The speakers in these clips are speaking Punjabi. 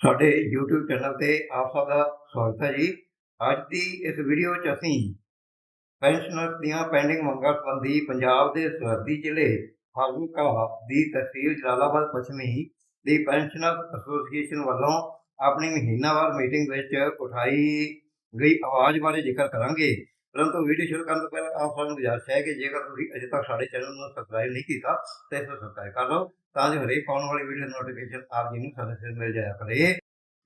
ਸਾਡੇ YouTube ਚੈਨਲ ਤੇ ਆਪ ਸਭ ਦਾ ਸਵਾਗਤ ਹੈ ਜੀ। ਅੱਜ ਦੀ ਇਸ ਵੀਡੀਓ 'ਚ ਅਸੀਂ ਪੈਨਸ਼ਨਰ ਦੀਆਂ ਪੈਂਡਿੰਗ ਮੰਗਾਂ ਸੰਬੰਧੀ ਪੰਜਾਬ ਦੇ ਸਰਹੱਦੀ ਜ਼ਿਲ੍ਹੇ ਫਾਜ਼ਿਲਕਾ ਦੀ ਤਹਿਸੀਲ ਜਲਾਲਾਬਾਦ ਪੱਛਮੀ ਦੀ ਪੈਨਸ਼ਨਰ ਐਸੋਸੀਏਸ਼ਨ ਵੱਲੋਂ ਆਪਣੀ ਮਹੀਨਾਵਾਰ ਮੀਟਿੰਗ ਵਿੱਚ ਉਠਾਈ ਗਈ ਆਵਾਜ਼ ਬਾਰੇ ਜ਼ਿਕਰ ਕਰਾਂਗੇ। ਪਰੰਤੂ ਵੀਡੀਓ ਸ਼ੁਰੂ ਕਰਨ ਤੋਂ ਪਹਿਲਾਂ ਆਪ ਸਭ ਨੂੰ ਗੁਜ਼ਾਰਿਸ਼ ਹੈ ਕਿ ਜੇਕਰ ਤੁਸੀਂ ਅਜੇ ਤੱਕ ਸਾਡੇ ਚੈਨਲ ਨੂੰ ਸਬਸਕ੍ਰਾਈਬ ਨਹੀਂ ਕੀਤਾ, ਤਾਂ ਇਸ ਨੂੰ ਸਬਸਕ੍ਰਾਈਬ ਕਰ ਲਓ ਤਾਂ ਜੋ ਹਰੇਕ ਆਉਣ ਵਾਲੀ ਵੀਡੀਓ ਨੋਟੀਫਿਕੇਸ਼ਨ ਆਪ ਜੀ ਨੂੰ ਸਮੇਂ ਸਿਰ ਮਿਲ ਜਾਇਆ ਕਰੇ।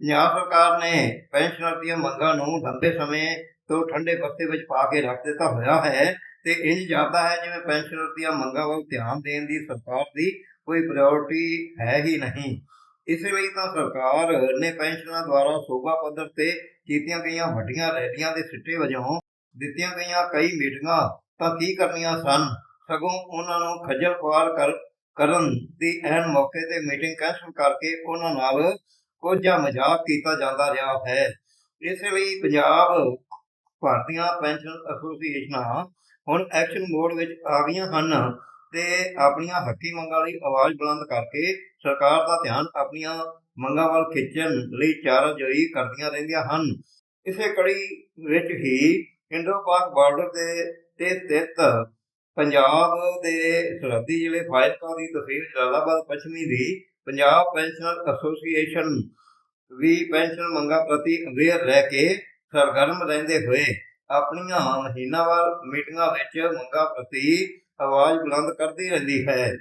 ਪੰਜਾਬ ਸਰਕਾਰ ਨੇ ਪੈਨਸ਼ਨਰ ਦੀਆਂ ਮੰਗਾਂ ਨੂੰ ਲੰਬੇ ਸਮੇਂ ਤੋਂ ਠੰਡੇ ਬਸਤੇ ਵਿੱਚ ਪਾ ਕੇ ਰੱਖ ਦਿੱਤਾ ਹੋਇਆ ਹੈ ਤੇ ਇੰਜ ਜਾਪਦਾ ਹੈ ਜਿਵੇਂ ਪੈਨਸ਼ਨਰ ਦੀਆਂ ਮੰਗਾਂ ਵੱਲ ਧਿਆਨ ਦੇਣ ਦੀ ਸਰਕਾਰ ਦੀ ਕੋਈ ਪ੍ਰਾਇੋਰਟੀ ਹੈ ਹੀ ਨਹੀਂ। ਇਸ ਲਈ ਤਾਂ ਸਰਕਾਰ ਨੇ ਪੈਨਸ਼ਨਰਾਂ ਦੁਆਰਾ ਸੂਬਾ ਪੱਧਰ ਤੇ ਕੀਤੀਆਂ ਗਈਆਂ ਵੱਡੀਆਂ ਰੈਲੀਆਂ ਦੇ ਸਿੱਟੇ ਵਜੋਂ ਦਿੱਤੀਆਂ ਗਈਆਂ ਕਈ ਮੀਟਿੰਗਾਂ ਤਾਂ ਕੀ ਕਰਨੀਆਂ ਸਨ? ਸਗੋਂ ਉਹਨਾਂ ਨੂੰ ਖੱਜਲ ਖੁਆਰ ਕਰ, ਕਰਨ ਦੀ ਐਨ ਮੌਕੇ ਤੇ ਮੀਟਿੰਗ ਕੈਂਸਲ ਕਰਕੇ ਉਹਨਾਂ ਨਾਲ ਕੋਝਾ ਮਜ਼ਾਕ ਕੀਤਾ ਜਾਂਦਾ ਰਿਹਾ ਹੈ। ਇਸ ਲਈ ਪੰਜਾਬ ਭਾਰਤੀਆਂ ਪੈਨਸ਼ਨ ਐਸੋਸੀਏਸ਼ਨਾਂ ਹੁਣ ਐਕਸ਼ਨ ਮੋਡ ਵਿੱਚ ਆ ਗਈਆਂ ਹਨ ਤੇ ਆਪਣੀਆਂ ਹੱਕੀ ਮੰਗਾਂ ਲਈ ਆਵਾਜ਼ ਬੁਲੰਦ ਕਰਕੇ ਸਰਕਾਰ ਦਾ ਧਿਆਨ ਆਪਣੀਆਂ ਮੰਗਾਂ ਵੱਲ ਖਿੱਚਣ ਲਈ ਚਾਰਾਜੋਈ ਕਰਦੀਆਂ ਰਹਿੰਦੀਆਂ ਹਨ। ਇਸੇ ਕੜੀ ਵਿੱਚ ਹੀ ਇੰਡੋ ਪਾਕ ਬਾਰਡਰ ਦੇ ਤੇ ਸਥਿਤ ਪੰਜਾਬ ਦੇ ਸਰਹੱਦੀ ਜ਼ਿਲ੍ਹੇ ਫਾਜ਼ਿਲਕਾ ਦੀ ਤਹਿਸੀਲ ਜਲਾਲਾਬਾਦ ਪੱਛਮੀ ਦੀ ਪੰਜਾਬ ਪੈਨਸ਼ਨਰ ਐਸੋਸੀਏਸ਼ਨ ਵੀ ਪੈਨਸ਼ਨ ਮੰਗਾਂ ਪ੍ਰਤੀ ਅਵੇਅਰ ਰਹਿ ਕੇ ਸਰਗਰਮ ਰਹਿੰਦੇ ਹੋਏ ਆਪਣੀਆਂ ਮਹੀਨਾਵਾਰ ਮੀਟਿੰਗਾਂ ਵਿੱਚ ਮੰਗਾਂ ਪ੍ਰਤੀ ਆਵਾਜ਼ ਬੁਲੰਦ ਕਰਦੀ ਰਹਿੰਦੀ ਹੈ।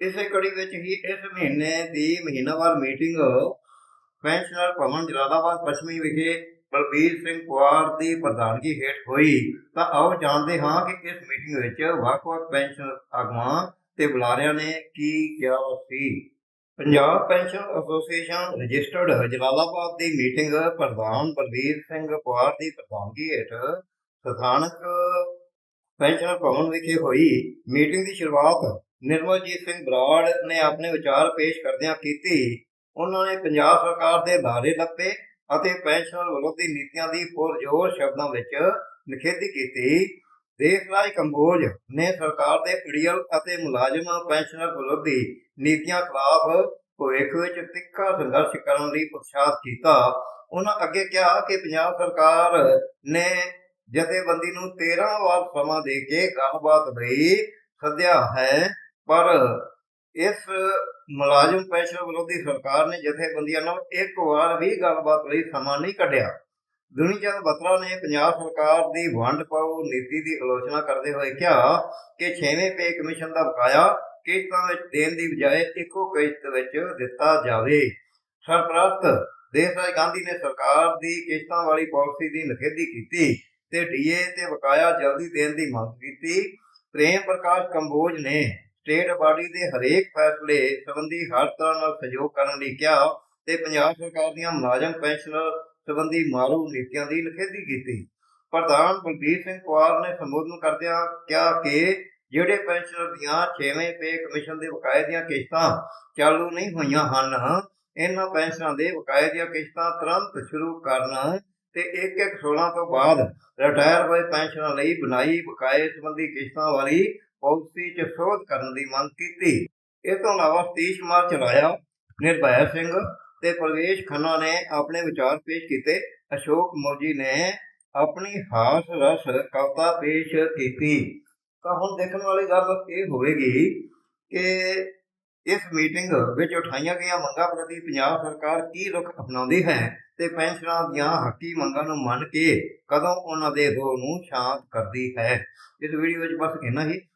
ਇਸੇ ਕੜੀ ਵਿੱਚ ਹੀ ਇਸ ਮਹੀਨੇ ਦੀ ਮਹੀਨਾਵਾਰ ਮੀਟਿੰਗ ਪੈਨਸ਼ਨਰ ਭਵਨ ਜਲਾਲਾਬਾਦ ਪੱਛਮੀ ਵਿਖੇ ਬਲਬੀਰ ਸਿੰਘ ਕੁਆਰ ਦੀ ਪ੍ਰਧਾਨਗੀ ਹੇਠ ਹੋਈ, ਤਾਂ ਆਓ ਜਾਣਦੇ ਹਾਂ ਕਿ ਇਸ ਮੀਟਿੰਗ ਵਿੱਚ ਵੱਖ-ਵੱਖ ਪੈਨਸ਼ਨ ਆਗੂਆਂ ਤੇ ਬੁਲਾਰਿਆਂ ਨੇ ਕੀ ਕਿਹਾ ਸੀ। Punjab pension association registered Jalalabad ਦੀ ਮੀਟਿੰਗ ਪ੍ਰਧਾਨ ਬਲਬੀਰ ਸਿੰਘ ਕੁਆਰ ਦੀ ਪ੍ਰਧਾਨਗੀ ਹੇਠ ਸਥਾਨਕ ਪੈਨਸ਼ਨ ਭਵਨ ਵਿਖੇ ਹੋਈ। ਮੀਟਿੰਗ ਦੀ ਸ਼ੁਰੂਆਤ ਨਿਰਮਲਜੀਤ ਸਿੰਘ ਬਰਾੜ ਨੇ ਆਪਣੇ ਵਿਚਾਰ ਪੇਸ਼ ਕਰਦਿਆਂ ਕੀਤੀ। ਉਹਨਾਂ ਨੇ ਪੰਜਾਬ ਸਰਕਾਰ ਦੇ ਦਾਅਰੇ ਲੱਪੇ ਅਤੇ ਪੈਨਸ਼ਨ ਵਿਰੋਧੀ ਨੀਤੀਆਂ ਦੀ ਪੁਰਜੋਰ ਸ਼ਬਦਾਂ ਵਿੱਚ ਨਿਖੇਧੀ ਕੀਤੀ। ਦੇਸ਼ਰਾਜ ਕੰਬੋਜ ਨੇ ਸਰਕਾਰ ਦੇ ਪੀਡੀਐਲ ਅਤੇ ਮੁਲਾਜ਼ਮ ਪੈਨਸ਼ਨਰ ਵਿਰੋਧੀ ਨੀਤੀਆਂ ਖਿਲਾਫ ਭਵਿੱਖ ਵਿੱਚ ਤਿੱਖਾ ਸੰਘਰਸ਼ ਕਰਨ ਲਈ ਉਤਸ਼ਾਹਤ ਕੀਤਾ। ਉਹਨਾਂ ਅੱਗੇ ਕਿਹਾ ਕਿ ਪੰਜਾਬ ਸਰਕਾਰ ਨੇ ਜਥੇਬੰਦੀ ਨੂੰ 13 ਵਾਰ ਸਮਾਂ ਦੇ ਕੇ ਗੱਲਬਾਤ ਲਈ ਸੱਦਿਆ ਹੈ, ਪਰ ਇਸ ਮੁਲਾਜ਼ਮ ਪੈਨਸ਼ਨ ਵਿਰੋਧੀ ਸਰਕਾਰ ਨੇ ਜਥੇਬੰਦੀਆਂ ਨਾਲ ਇੱਕ ਵਾਰ ਵੀ ਗੱਲਬਾਤ ਲਈ ਸਮਾਂ ਨਹੀਂ ਕੱਢਿਆ। ਦੁਨੀਚੰਦ ਬਤਰਾ ਨੇ ਪੰਜਾਬ ਸਰਕਾਰ ਦੀ ਵੰਡ ਪਾਓ ਨੀਤੀ ਦੀ ਆਲੋਚਨਾ ਕਰਦੇ ਹੋਏ ਕਿਹਾ ਕਿ 6ਵੇਂ ਪੇ ਕਮਿਸ਼ਨ ਦਾ ਬਕਾਇਆ ਕਿਸ਼ਤਾਂ ਵਿੱਚ ਦੇਣ ਦੀ ਬਜਾਏ ਇੱਕੋ ਕਿਸ਼ਤ ਵਿੱਚ ਦਿੱਤਾ ਜਾਵੇ। ਸਰਪ੍ਰਸਤ ਦੇਸਰਾਜ ਗਾਂਧੀ ਨੇ ਸਰਕਾਰ ਦੀ ਕਿਸ਼ਤਾਂ ਵਾਲੀ ਪਾਲਿਸੀ ਦੀ ਨਿਖੇਧੀ ਕੀਤੀ ਤੇ ਡੀਏ ਤੇ ਬਕਾਇਆ ਜਲਦੀ ਦੇਣ ਦੀ ਮੰਗ ਕੀਤੀ। ਪ੍ਰੇਮ ਪ੍ਰਕਾਸ਼ ਕੰਬੋਜ ਨੇ ਸਟੇਟ ਬਾਡੀ ਦੇ ਹਰੇਕ ਫੈਸਲੇ ਸੰਬੰਧੀ ਹਰ ਤਰ੍ਹਾਂ ਨਾਲ ਸਹਿਯੋਗ ਕਰਨ ਲਈ ਕਿਹਾ ਤੇ ਪੰਜਾਬ ਸਰਕਾਰ ਦੀਆਂ ਮੁਲਾਜ਼ਮ ਪੈਨਸ਼ਨਰ ਸੰਬੰਧੀ ਮਾਰੂ ਨੀਤੀਆਂ ਦੀ ਨਿਖੇਧੀ ਕੀਤੀ। ਪ੍ਰਧਾਨ ਬਲਬੀਰ ਸਿੰਘ ਪਵਾਰ ਨੇ ਸੰਬੋਧਨ ਕਰਦਿਆਂ ਕਿਹਾ ਕਿ ਜਿਹੜੇ ਪੈਨਸ਼ਨਰ ਦੀਆਂ 6ਵੇਂ ਪੇ ਕਮਿਸ਼ਨ ਦੇ ਬਕਾਏ ਦੀਆਂ ਕਿਸ਼ਤਾਂ ਚਾਲੂ ਨਹੀਂ ਹੋਈਆਂ ਹਨ, ਇਹਨਾਂ ਪੈਨਸ਼ਨਾਂ ਦੇ ਬਕਾਏ ਦੀਆਂ ਕਿਸ਼ਤਾਂ ਤੁਰੰਤ ਸ਼ੁਰੂ ਕਰਨ ਤੇ 1-1 16 ਤੋਂ ਬਾਅਦ ਰਿਟਾਇਰ ਹੋਏ ਪੈਨਸ਼ਨਾਂ ਲਈ ਬਣਾਈ ਬਕਾਏ ਸੰਬੰਧੀ ਕਿਸ਼ਤਾਂ ਵਾਲੀ ਪਾਲਿਸੀ 'ਚ ਸੋਧ ਕਰਨ ਦੀ ਮੰਗ ਕੀਤੀ। ਇਸ ਤੋਂ ਇਲਾਵਾ ਸਤੀਸ਼ ਕੁਮਾਰ ਚਲਾਇਆ ਨਿਰਭੈ ਸਿੰਘ ਤੇ ਪ੍ਰਵੇਸ਼ ਖੰਨਾ ਨੇ ਆਪਣੇ ਵਿਚਾਰ ਪੇਸ਼ ਕੀਤੇ। ਅਸ਼ੋਕ ਮੋਜੀ ਨੇ ਆਪਣੀ ਹਾਸ ਰਸ ਕਵਿਤਾ ਪੇਸ਼ ਕੀਤੀ। ਤਾਂ ਹੁਣ ਦੇਖਣ ਵਾਲੀ ਗੱਲ ਇਹ ਹੋਵੇਗੀ ਕਿ ਇਸ ਮੀਟਿੰਗ ਵਿੱਚ ਉਠਾਈਆਂ ਗਈਆਂ ਮੰਗਾਂ ਪ੍ਰਤੀ ਪੰਜਾਬ ਸਰਕਾਰ ਕੀ ਰੁਖ ਅਪਣਾਉਂਦੀ ਹੈ ਤੇ ਪੈਨਸ਼ਨਰਾਂ ਦੀਆਂ ਹੱਕੀ ਮੰਗਾਂ ਨੂੰ ਮੰਨ ਕੇ ਕਦੋਂ ਉਹਨਾਂ ਦੇ ਰੋਹ ਨੂੰ ਸ਼ਾਂਤ ਕਰਦੀ ਹੈ। ਇਸ ਵੀਡੀਓ ਵਿੱਚ ਬਸ ਇੰਨਾ ਹੀ।